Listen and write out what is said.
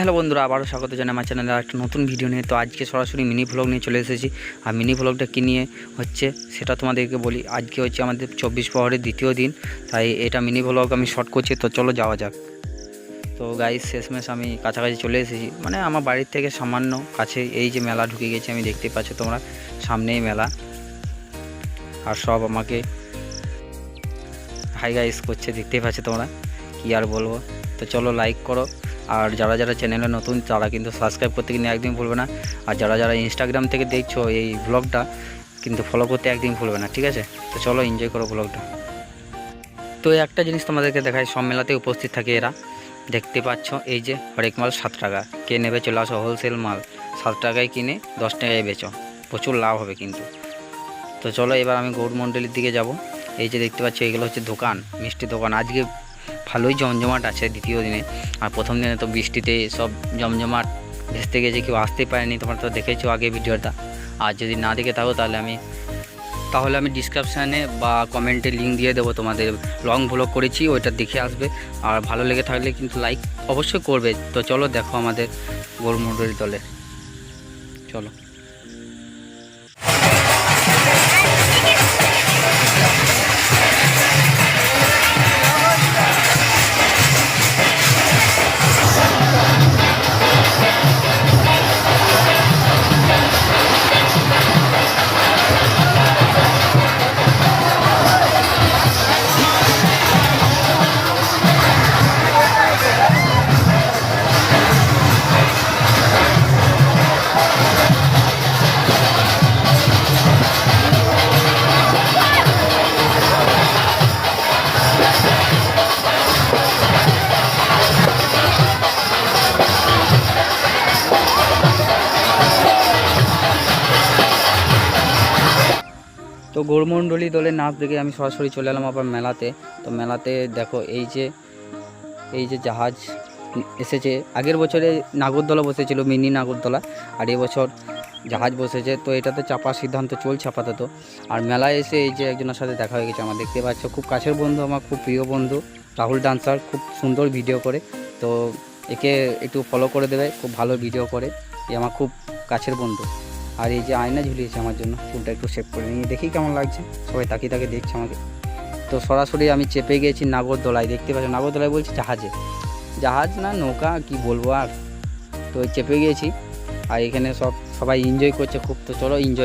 Hello বন্ধুরা, আবারও স্বাগত জানাই আমার চ্যানেলে একটা নতুন ভিডিও নিয়ে। তো আজকে সরাসরি মিনি ভ্লগ নিয়ে চলে এসেছি। আর মিনি ভ্লগটা কী নিয়ে হচ্ছে, সেটা তোমাদেরকে বলি। আজকে হচ্ছে আমাদের চব্বিশ প্রহরের দ্বিতীয় দিন, তাই এটা মিনি ভ্লগ আমি শর্ট করছি। তো চলো যাওয়া যাক। তো গাইস শেষমেশ আমি কাছাকাছি চলে এসেছি। মানে আমার বাড়ির থেকে সামান্য কাছে এই যে মেলা ঢুকে গেছে, আমি দেখতে পাচ্ছ তোমরা সামনেই মেলা। আর সব আমাকে হাই গাইস করছে দেখতেই পাচ্ছ তোমরা। কি আর বলব? তো চলো লাইক করো। আর যারা যারা চ্যানেলে নতুন, তারা কিন্তু সাবস্ক্রাইব করতে কিন্তু একদিন ভুলবে না। আর যারা যারা ইনস্টাগ্রাম থেকে দেখছ এই ব্লগটা কিন্তু ফলো করতে একদিন ভুলবে না, ঠিক আছে? তো চলো এনজয় করো ব্লগটা তো একটা জিনিস তোমাদেরকে দেখায় সব মেলাতে উপস্থিত থাকে এরা। দেখতে পাচ্ছ, এই যে হরেক মাল সাত টাকা। কে নেবে চলে আসো হোলসেল মাল। সাত টাকায় কিনে দশ টাকায় বেচো। প্রচুর লাভ হবে কিন্তু। তো চলো এবার আমি গৌড় মণ্ডলীর দিকে যাব। এই যে দেখতে পাচ্ছ, এগুলো হচ্ছে দোকান মিষ্টি দোকান। আজকে ভালোই জমজমাট আছে দ্বিতীয় দিনে। আর প্রথম দিনে তো বৃষ্টিতে সব জমজমাট ভেসতে গেছে, কেউ আসতেই পারেনি, তোমরা তো দেখেছ আগে ভিডিওটা। আর যদি না দেখে থাকো, তাহলে আমি তাহলে আমি ডিসক্রিপশানে বা কমেন্টে লিঙ্ক দিয়ে দেবো তোমাদের। লং ভ্লগ করেছি, ওইটা দেখে আসবে। আর ভালো লেগে থাকলে কিন্তু লাইক অবশ্যই করবে। তো চলো দেখো আমাদের গৌরমন্ডলী দলে। চলো। তো গৌরমণ্ডলী দলের নাচ দেখে আমি সরাসরি চলে এলাম আবার মেলাতে। তো মেলাতে দেখো এই যে এই যে জাহাজ এসেছে। আগের বছরে নাগরদোলা বসেছিল, মিনি নাগরদোলা, আর এবছর জাহাজ বসেছে। তো এটাতে চাপার সিদ্ধান্ত চলছে আপাতত। আর মেলায় এসে এই যে একজনের সাথে দেখা হয়ে গেছে, আমার দেখতে পাচ্ছ। খুব কাছের বন্ধু আমার, খুব প্রিয় বন্ধু, রাহুল ডান্সার, খুব সুন্দর ভিডিও করে। তো একে একটু ফলো করে দেবে, খুব ভালো ভিডিও করে। এ আমার খুব কাছের বন্ধু। আর এই যে আয়না ঝুলিয়েছে আমার জন্য চুলটা একটু শেভ করে নিয়ে দেখি কেমন লাগছে। সবাই তাকিয়ে তাকে দেখছে আমাকে। তো সরাসরি আমি চেপে গিয়েছি নাগরদোলায়, দেখতে পাচ্ছি? নাগরদোলায় বলছি জাহাজে। জাহাজ না, নৌকা, কি বলব আর? তো চেপে গিয়েছি, আর এখানে সব, সবাই এনজয় করছে খুব। তো চলো এনজয়